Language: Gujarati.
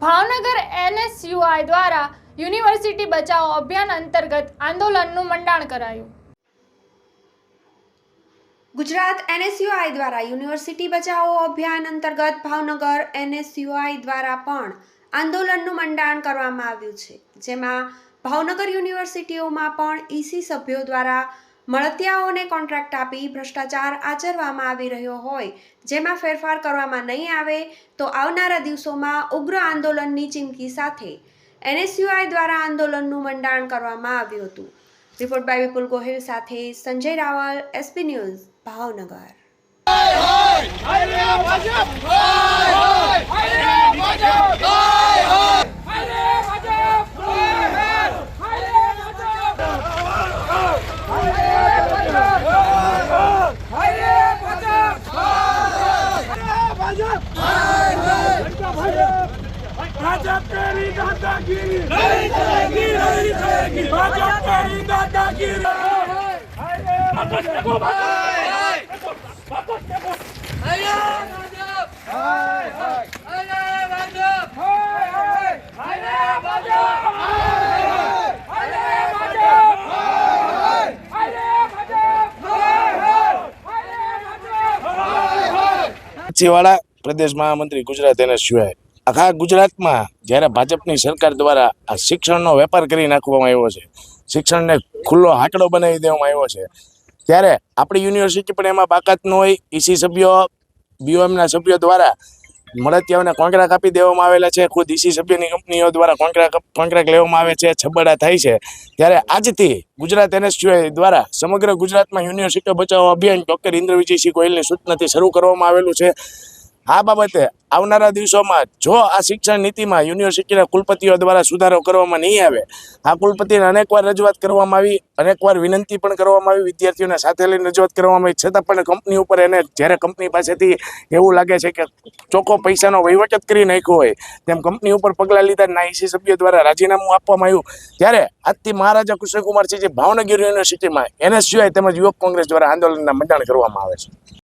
ભાવનગર એનએસયુઆઈ દ્વારા યુનિવર્સિટી બચાવો અભિયાન અંતર્ગત આંદોલનનું મંડાણ કરાયું. ગુજરાત એનએસયુઆઈ દ્વારા યુનિવર્સિટી બચાવો અભિયાન અંતર્ગત ભાવનગર એનએસયુઆઈ દ્વારા પણ આંદોલનનું મંડાણ કરવામાં આવ્યું છે. જેમાં ભાવનગર યુનિવર્સિટીઓમાં પણ ઈસી સભ્યો દ્વારા મળતિયાઓને કોન્ટ્રાક્ટ આપી ભ્રષ્ટાચાર આચરવામાં આવી રહ્યો હોય, જેમાં ફેરફાર કરવામાં નહીં આવે, તો આવનારા દિવસોમાં ઉગ્ર આંદોલનની ચીમકી સાથે એનએસયુઆઈ દ્વારા આંદોલનનું મંડાણ કરવામાં આવ્યું હતું. રિપોર્ટ બાય વિપુલ ગોહિલ સાથે સંજય રાવલ, એસપી ન્યૂઝ, ભાવનગર. भाजप तेरी दादागिरी नहीं चलेगी नहीं चलेगी भाजप तेरी दादागिरी કચ્છીવાળા પ્રદેશ મહામંત્રી ગુજરાત એને સિવાય આખા ગુજરાતમાં જ્યારે ભાજપની સરકાર દ્વારા આ શિક્ષણનો વેપાર કરી નાખવામાં આવ્યો છે, શિક્ષણને ખુલ્લો હાકડો બનાવી દેવામાં આવ્યો છે, ત્યારે આપણી યુનિવર્સિટી પણ એમાં બાકાત ન હોય. ઈસી સભ્યો, બીઓએમના સભ્યો દ્વારા મળતિયાઓને કોન્ટ્રાક્ટ આપી દેવામાં આવેલા છે. ખુદ ઈસી સભ્યની કંપનીઓ દ્વારા કોન્ટ્રાક્ટ કોન્ટ્રાક્ટ લેવામાં આવે છે. છબડા થાય છે. ત્યારે આજથી ગુજરાત એનએસયુઆઈ દ્વારા સમગ્ર ગુજરાતમાં યુનિવર્સિટીઓ બચાવો અભિયાન ડૉક્ટર ઇન્દ્ર વિજયસિંહ ગોયલની સૂચનાથી શરૂ કરવામાં આવેલું છે. આ બાબતે આવનારા દિવસોમાં જો આ શિક્ષણ નીતિમાં યુનિવર્સિટીના કુલપતિઓ દ્વારા સુધારો કરવામાં નહીં આવે, આ કુલપતિને અનેકવાર રજૂઆત કરવામાં આવી, અનેકવાર વિનંતી પણ કરવામાં આવી વિદ્યાર્થીઓને સાથે લઈને રજૂઆત કરવામાં આવી. છતાં પણ કંપની ઉપર એને જ્યારે કંપની પાસેથી એવું લાગે છે કે ચોખ્ખો પૈસાનો વહીવટ જ કરી નાખ્યો હોય, તેમ કંપની ઉપર પગલાં લીધા ના ઈસી સભ્યો દ્વારા રાજીનામું આપવામાં આવ્યું. ત્યારે આજથી મહારાજા કૃષ્ણકુમારસિંહજી ભાવનગર યુનિવર્સિટીમાં એનએસયુઆઈ તેમજ યુવક કોંગ્રેસ દ્વારા આંદોલનના મંડાણ કરવામાં આવે છે.